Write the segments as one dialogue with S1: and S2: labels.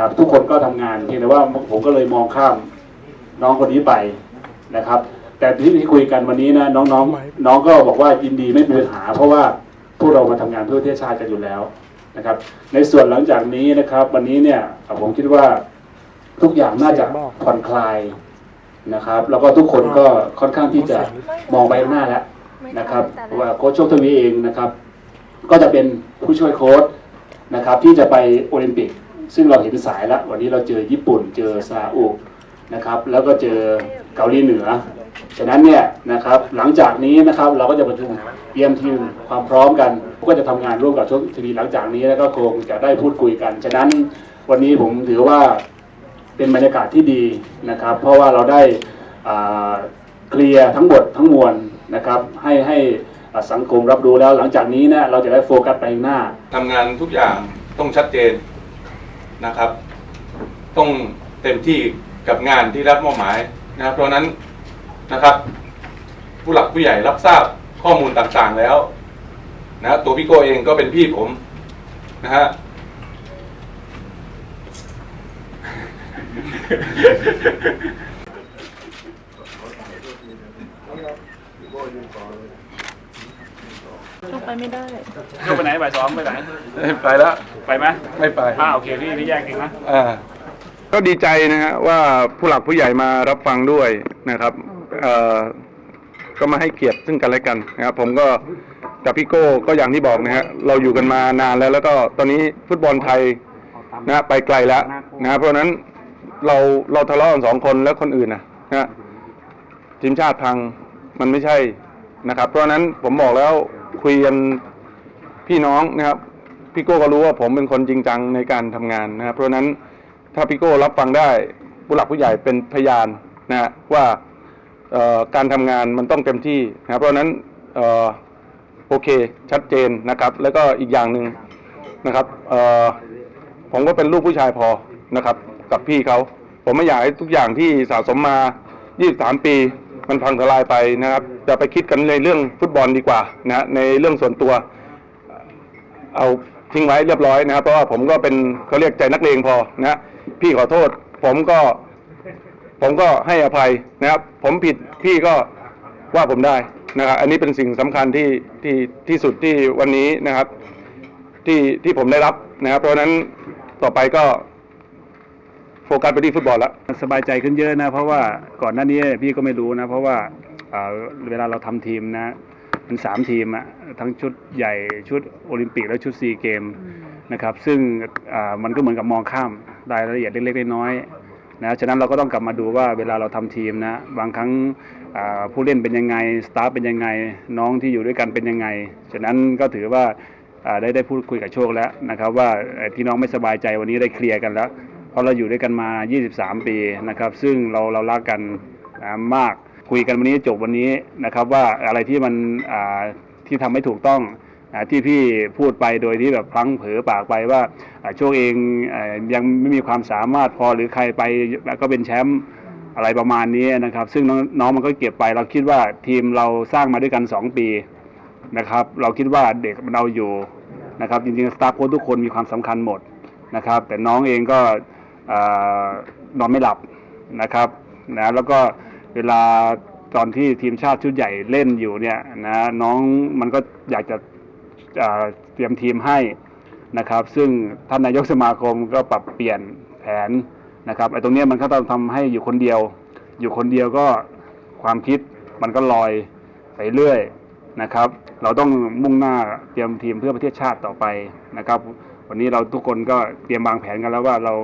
S1: ครับทุกคนก็ทำงานเพียงแต่ว่าผมก็เลยมองข้ามน้องคนนี้ไปนะครับ แต่ที่ที่คุยกันวันนี้นะน้องน้องน้องก็บอกว่ายินดีไม่มีปัญหา เพราะว่าพวกเรามาทำงานเพื่อประเทศชาติกันอยู่แล้วนะครับ ในส่วนหลังจากนี้นะครับ วันนี้เนี่ยผมคิดว่าทุกอย่างน่าจะผ่อนคลายนะครับ แล้วก็ทุกคนก็ค่อนข้างที่จะมองไปข้างหน้าแล้วนะครับ ว่าโค้ชโชคทวีเองนะครับ ก็จะเป็นผู้ช่วยโค้ชนะครับ ที่จะไปโอลิมปิก ซึ่งเราเห็นสายแล้ววันนี้เราเจอญี่ปุ่น เจอซาอุนะครับ แล้วก็เจอเกาหลีเหนือ ฉะนั้นเนี่ยนะครับหลังจากนี้นะครับเราก็จะประชุมเตรียมทีมความพร้อมกัน ก็จะทำงานร่วมกับชุดทีหลังจากนี้แล้วก็คงจะได้พูดคุยกัน ฉะนั้นวันนี้ผมถือว่าเป็นบรรยากาศที่ดีนะครับ เพราะว่าเราได้เคลียร์ทั้งหมดทั้งมวลนะครับ ให้ให้สังคมรับรู้แล้วหลังจากนี้นี่ยเราจะได้โฟกัสไปข้างหน้า
S2: ทำงานทุกอย่างต้องชัดเจน นะครับ ต้องเต็มที่กับงานที่รับมอบหมายนะครับ เพราะนั้นนะครับ ผู้หลักผู้ใหญ่รับทราบข้อมูลต่างๆแล้วนะตัวพี่โกเองก็เป็นพี่ผมนะฮะ
S3: ชกไปไม่ได้
S1: ยกไปไหนบ่ายสองไปไหน
S2: ไปแล้ว
S1: ไปไหม
S2: ไม่ไป
S1: อ่าโอเคนี่นี่แยกเองนะ
S2: อ่าก็ดีใจนะฮะว่าผู้หลักผู้ใหญ่มารับฟังด้วยนะครับเอ่อก็มาให้เกียรติซึ่งกันและกันนะครับผมก็กับพี่โก้ก็อย่างที่บอกนะฮะเราอยู่กันมานานแล้ว แล้วก็ตอนนี้ฟุตบอลไทยนะไปไกลแล้วนะฮะเพราะฉะนั้นเราเราทะเลาะกันสองคนแล้วคนอื่นนะนะฮะทีมชาติพังมันไม่ใช่ นะครับ เพราะฉะนั้นผมบอกแล้วคุยกันพี่น้องนะครับพี่โก้ก็รู้ว่าผมเป็นคนจริงจังในการทำงานนะครับเพราะฉะนั้นถ้าพี่โก้รับฟังได้ผู้หลักผู้ใหญ่เป็นพยานนะฮะว่าการทำงานมันต้องเต็มที่นะครับเพราะฉะนั้นออโอเคชัดเจนนะครับ แล้วก็อีกอย่างหนึ่งนะครับผมก็เป็นลูกผู้ชายพอนะครับ กับพี่เขาผมไม่อยากให้ทุกอย่างที่สะสมมา 23 ปี มันพังทลายไปนะครับ จะไปคิดกันในเรื่องฟุตบอลดีกว่านะฮะในเรื่องส่วนตัว เอาทิ้งไว้เรียบร้อยนะครับเพราะว่าผมก็เป็นเขาเรียกใจนักเลงพอนะฮะพี่ขอโทษ ผมก็ ผมก็ให้อภัยนะครับ ผมผิดพี่ก็ว่าผมได้นะครับอันนี้เป็นสิ่งสำคัญที่ที่ที่สุดที่วันนี้นะครับ ที่ที่ผมได้รับนะครับ เพราะฉะนั้นต่อไปก็โฟกัสไปที่ฟุตบอลแล้ว
S1: สบายใจขึ้นเยอะนะ เพราะว่าก่อนหน้านี้พี่ก็ไม่รู้นะ เพราะว่า เอ่อเวลาเราทำทีมนะมันสามทีมอะทั้งชุดใหญ่ชุดโอลิมปิกและชุดซีเกมนะครับซึ่งอ่ามันก็เหมือนกับมองข้ามรายละเอียดเล็กๆน้อยๆนะฉะนั้นเราก็ต้องกลับมาดูว่าเวลาเราทำทีมนะบางครั้งอ่าผู้เล่นเป็นยังไงสตาฟเป็นยังไงน้องที่อยู่ด้วยกันเป็นยังไงฉะนั้นก็ถือว่าอ่าได้ได้พูดคุยกับโชคแล้วนะครับ ว่าเอ่อที่น้องไม่สบายใจวันนี้ได้เคลียร์กันแล้ว เพราะเราอยู่ด้วยกันมา 23 ปีนะครับ ซึ่งเราเรารักกันอ่ามาก คุยกันวันนี้จบวันนี้นะครับ ว่าอะไรที่มันที่ทำไม่ถูกต้องอที่พี่พูดไปโดยที่แบบพลั้งเผลอปากไปว่าโชคเองอยังไม่มีความสามารถพอหรือใครไปก็เป็นแชมป์อะไรประมาณนี้นะครับ ซึ่งน้องมันก็เก็บไป เราคิดว่าทีมเราสร้างมาด้วยกัน 2 ปีนะครับ เราคิดว่าเด็กมันเอาอยู่นะครับ จริงๆสตาฟโค้ชทุกคนมีความสำคัญหมดนะครับ แต่น้องเองก็อนอนไม่หลับนะครับนะแล้วก็ เวลาตอนที่ทีมชาติชุดใหญ่เล่นอยู่เนี่ยนะน้องมันก็อยากจะเอ่อเตรียมทีมให้นะครับ ซึ่งท่านนายกสมาคมก็ปรับเปลี่ยนแผนนะครับไอ้ตรงนี้มันก็ต้องทำให้อยู่คนเดียว อยู่คนเดียวก็ความคิดมันก็ลอยไปเรื่อยนะครับ เราต้องมุ่งหน้าเตรียมทีมเพื่อประเทศชาติต่อไปนะครับ วันนี้เราทุกคนก็เตรียมวางแผนกันแล้วว่าเรา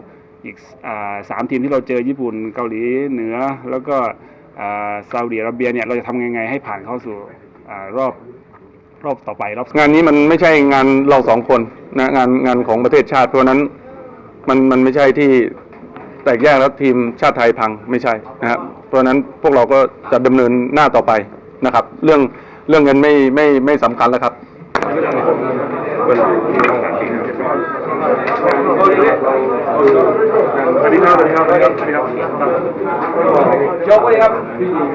S1: อีกอสามทีมที่เราเจอญี่ปุ่นเกาหลีเหนือแล้วก็ ซาอุดิอาระเบียเนี่ยเราจะทำยังไงให้ผ่านเข้าสู่อรอบรอบต่อไปรอบ
S2: งานนี้มันไม่ใช่งานเราสองคนนะงานงานของประเทศชาติ เพราะนั้นมันมันไม่ใช่ที่แตกแยกแล้วทีมชาติไทยพังไม่ใช่นะครับเพราะนั้นพวกเราก็จะดำเนินหน้าต่อไปนะครับ เรื่องเรื่องเงินไม่ไม่ไม่สำคัญแล้วครับ
S1: สวัสดีครับสวัสดีครับสวัสดีครับ Y'all, what happened to you?